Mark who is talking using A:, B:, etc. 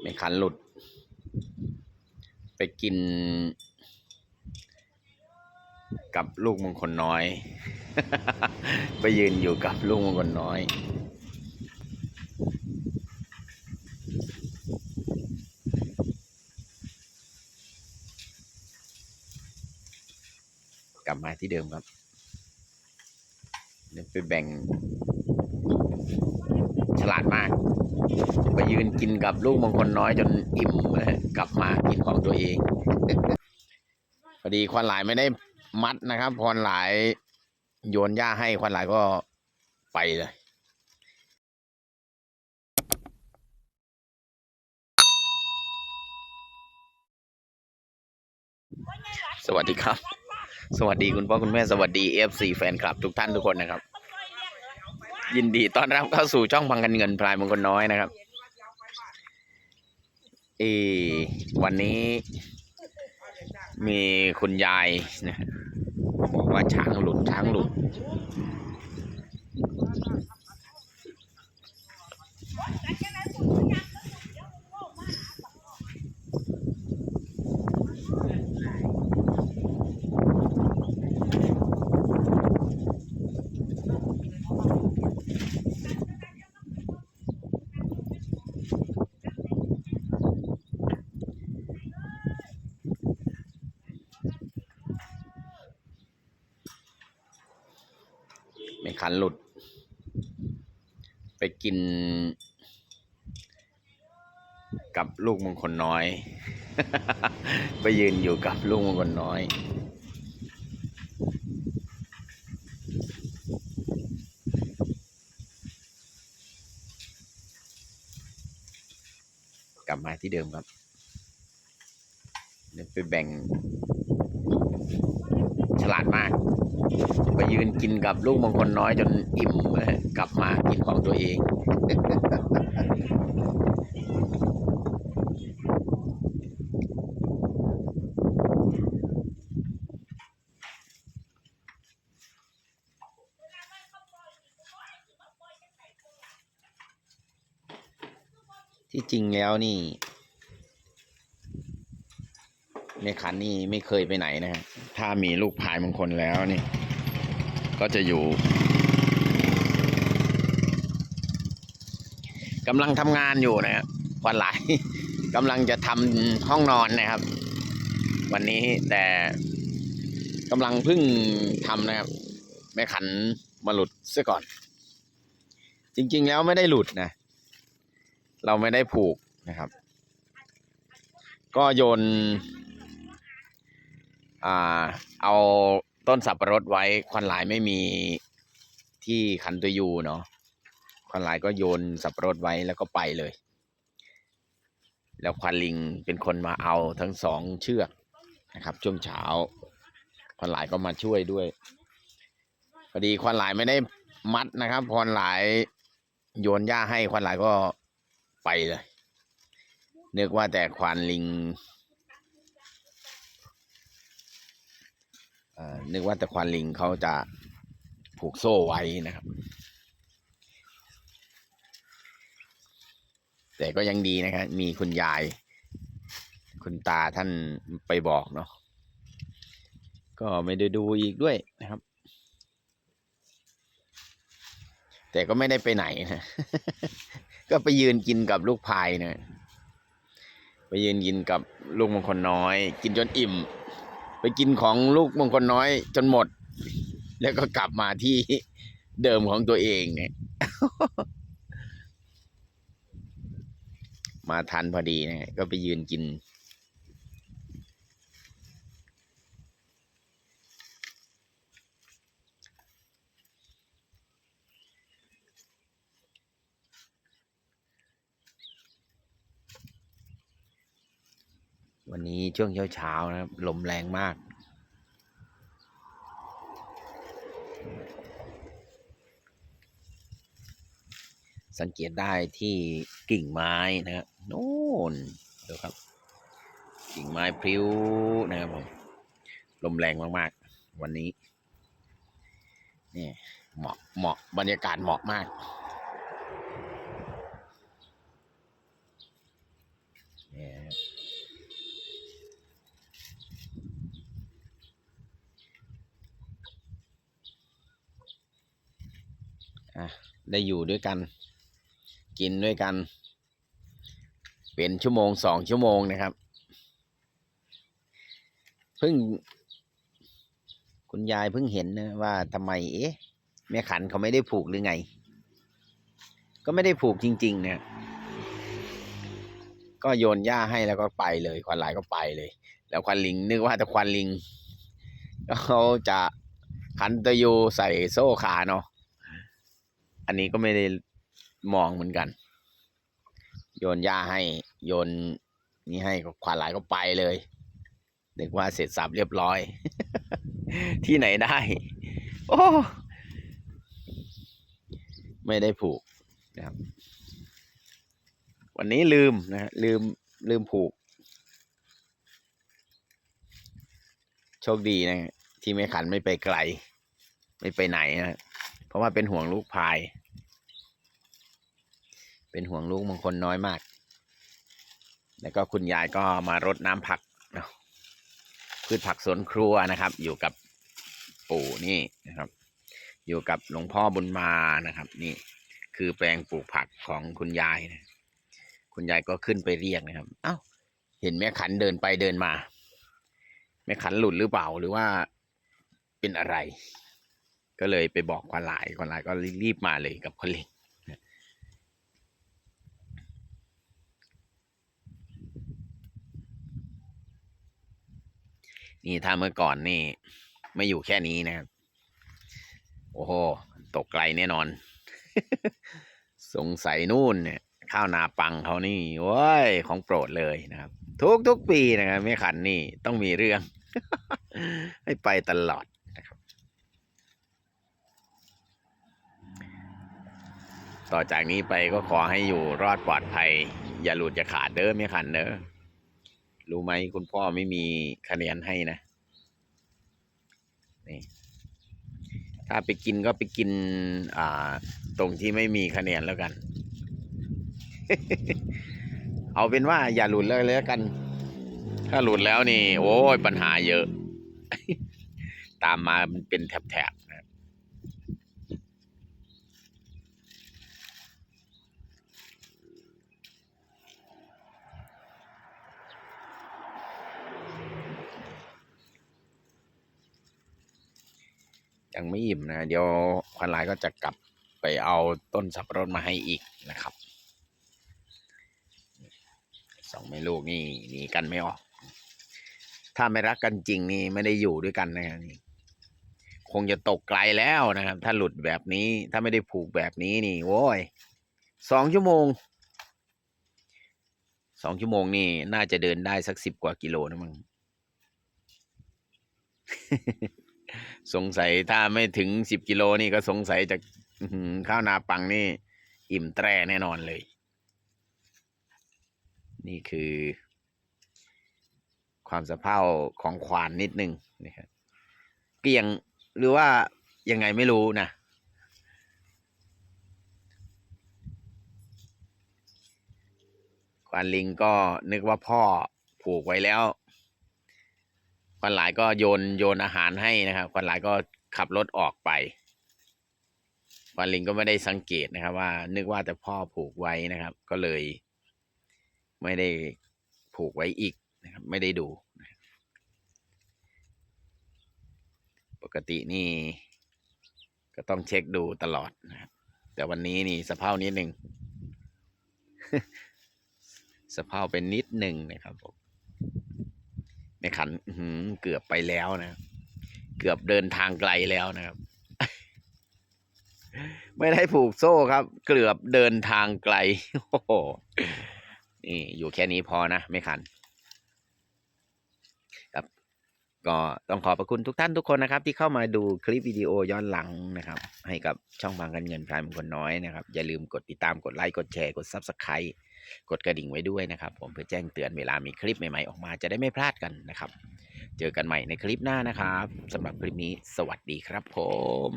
A: ไม่คันหลุด ไปกิน กับลูกมงคลน้อย ไปยืนอยู่กับลูกมงคลน้อยกลับมาที่เดิมครับเดี๋ยวไปแบ่ง ฉลาดมาก ไปยืนกินกับลูกมงคลน้อยจนอิ่มนะกลับมากินของตัวเอง พอดีควันหลายไม่ได้มัดนะครับควันหลายโยนหญ้าให้ควันหลายก็ไปเลยสวัสดีครับ สวัสดีคุณพ่อคุณแม่สวัสดีเอฟซีแฟนคลับทุกท่านทุกคนนะครับ ยินดีต้อนรับเข้าสู่ช่องพังกันเงินพลายมงคลน้อยนะครับ เออวันนี้ มีคุณยายนะบอกว่าช้างหลุดช้างหลุด ไม่คันหลุด ไปกิน กับลูกมงคลน้อย ไปยืนอยู่กับลูกมงคลน้อยกลับมาที่เดิมครับเดี๋ยวไปแบ่ง ฉลาดมาก ไปยืนกินกับลูกมงคลน้อยจนอิ่มกลับมากินของตัวเองที่จริงแล้วนี่ ในขันนี่ไม่เคยไปไหนนะฮะถ้ามีลูกพายมงคลแล้วนี่ ก็จะอยู่กำลังทำงานอยู่นะครับวันไหลกำลังจะทำห้องนอนนะครับ วันนี้แต่กำลังเพิ่งทำนะครับ แม่ขันมาหลุดเสียก่อน จริง ๆ แล้วไม่ได้หลุดนะ เราไม่ได้ผูกนะครับ ก็โยน อ่าเอาต้นสับปะรดไว้ควันหลายไม่มีที่ขันตัวยูเนาะควันหลายก็โยนสับปะรดไว้แล้วก็ไปเลย แล้วควันลิงเป็นคนมาเอาทั้งสองเชือกนะครับ ช่วงเช้าควันหลายก็มาช่วยด้วยพอดีควันหลายไม่ได้มัดนะครับควันหลายโยนหญ้าให้ควันหลายก็ไปเลยนึกว่าแต่ควานลิง เอ่อ นึกว่าแต่ควานลิงเขาจะผูกโซ่ไว้นะครับ แต่ก็ยังดีนะครับ มีคุณยาย คุณตาท่านไปบอกเนาะก็ไม่ได้ดูอีกด้วยนะครับ แต่ก็ไม่ได้ไปไหนนะ ก็ไปยืนกินกับลูกพายนะ ไปยืนกินกับลูกมงคลน้อย กินจนอิ่ม ไปกินของลูกมงคลน้อยจนหมด แล้วก็กลับมาที่เดิมของตัวเองเนี่ย มาทันพอดีนะก็ไปยืนกิน วันนี้ช่วงเช้าๆนะครับลมแรงมากสังเกตได้ที่กิ่งไม้นะครับโน่นดูครับ กิ่งไม้พลิ้วนะครับผมลมแรงมากๆ วันนี้นี่เหมาะเหมาะบรรยากาศเหมาะมาก ได้อยู่ด้วยกัน กินด้วยกัน เป็นชั่วโมงสองชั่วโมงนะครับ เพิ่ง คุณยายเพิ่งเห็นนะว่าทำไม เอ๊ะ แม่ขันเขาไม่ได้ผูกหรือไง ก็ไม่ได้ผูกจริงๆเนี่ยก็โยนหญ้าให้แล้วก็ไปเลย ควันลายก็ไปเลย แล้วควันลิงนึกว่าแต่ควันลิงเขาจะขันตะยูใส่โซ่ขาเนาะ อันนี้ก็ไม่ได้มองเหมือนกัน โยนหญ้าให้ โยนนี่ให้ก็ควันหลายก็ไปเลยนึกว่าเสร็จสับเรียบร้อย ที่ไหนได้ โอ้ ไม่ได้ผูกนะครับ วันนี้ลืมนะฮะลืมลืมผูก โชคดีนะฮะที่ไม่ขันไม่ไปไกล ไม่ไปไหนนะ เพราะว่าเป็นห่วงลูกพาย เป็นห่วงลูกบางคนน้อยมาก แล้วก็คุณยายก็มารดน้ำผักพืชผักสวนครัวนะครับ อยู่กับปู่นี่นะครับ อยู่กับหลวงพ่อบุญมานะครับ นี่คือแปลงปลูกผักของคุณยายนะคุณยายก็ขึ้นไปเรียกนะครับ เอ้า เห็นแม่ขันเดินไปเดินมา แม่ขันหลุดหรือเปล่าหรือว่าเป็นอะไร ก็เลยไปบอกควานหลายควานหลายก็รีบมาเลยกับคนเล็ก นี่ถ้าเมื่อก่อนนี่ ไม่อยู่แค่นี้นะครับ โอ้โห ตกไกลแน่นอน สงสัยนู่นเนี่ย ข้าวนาปังเขานี่โว้ยของโปรดเลยนะครับ ทุกทุกปีนะครับไม่ขันนี่ต้องมีเรื่อง ให้ไปตลอดนะครับ ต่อจากนี้ไปก็ขอให้อยู่รอดปลอดภัย อย่าหลุดอย่าขาดเด้อไม่ขันเด้อ รู้ไหมคุณพ่อไม่มีคะแนนให้นะนี่ถ้าไปกินก็ไปกิน อ่า ตรงที่ไม่มีคะแนนแล้วกัน เอาเป็นว่าอย่าหลุดเลยแล้วกัน ถ้าหลุดแล้วนี่ โอ้ยปัญหาเยอะ ตามมามันเป็นแถบๆนะครับ ยังไม่อิ่มนะ เดี๋ยวควันลายก็จะกลับไปเอาต้นสับปะรดมาให้อีกนะครับสองแม่ลูกนี่หนีกันไม่ออก ถ้าไม่รักกันจริงนี่ไม่ได้อยู่ด้วยกันนะครับนี่คงจะตกไกลแล้วนะครับ ถ้าหลุดแบบนี้ถ้าไม่ได้ผูกแบบนี้นี่โว้ยสองชั่วโมงสองชั่วโมงนี่น่าจะเดินได้สักสิบกว่ากิโลนะมั้ง สงสัยถ้าไม่ถึงสิบกิโลนี่ก็สงสัยจะข้าวนาปังนี่ อิ่มแตรแน่นอนเลย นี่คือ ความสะเพร่าของควานนิดนึงนะครับเกลียงหรือว่ายังไงไม่รู้นะควานลิงก็นึกว่าพ่อผูกไว้แล้ว ควานหลายก็โยนโยนอาหารให้นะครับควานหลายก็ขับรถออกไปควานลิงก็ไม่ได้สังเกตนะครับ ว่า นึกว่าแต่พ่อผูกไว้นะครับ ก็เลย ไม่ได้ผูกไว้อีกนะครับ ไม่ได้ดู ปกตินี่ ก็ต้องเช็คดูตลอดนะครับ แต่วันนี้นี่สะเพานิดหนึ่งสะเพาเป็นนิดหนึ่งนะครับผม ในขันหืเกือบไปแล้วนะ เกือบเดินทางไกลแล้วนะครับ ไม่ได้ผูกโซ่ครับ เกือบเดินทางไกลโอ้โหนี่อยู่แค่นี้พอนะไม่ขัน ครับ ก็ต้องขอบพระคุณทุกท่านทุกคนนะครับ ที่เข้ามาดูคลิปวิดีโอย้อนหลังนะครับ ให้กับช่องบางกันเงินพรายมงคลน้อยนะครับ อย่าลืมกดติดตามกดไลค์กดแชร์กด Subscribe กดกระดิ่งไว้ด้วยนะครับ ผมเพื่อแจ้งเตือนเวลามีคลิปใหม่ๆออกมาจะได้ไม่พลาดกันนะครับ เจอกันใหม่ในคลิปหน้านะครับสำหรับคลิปนี้สวัสดีครับผม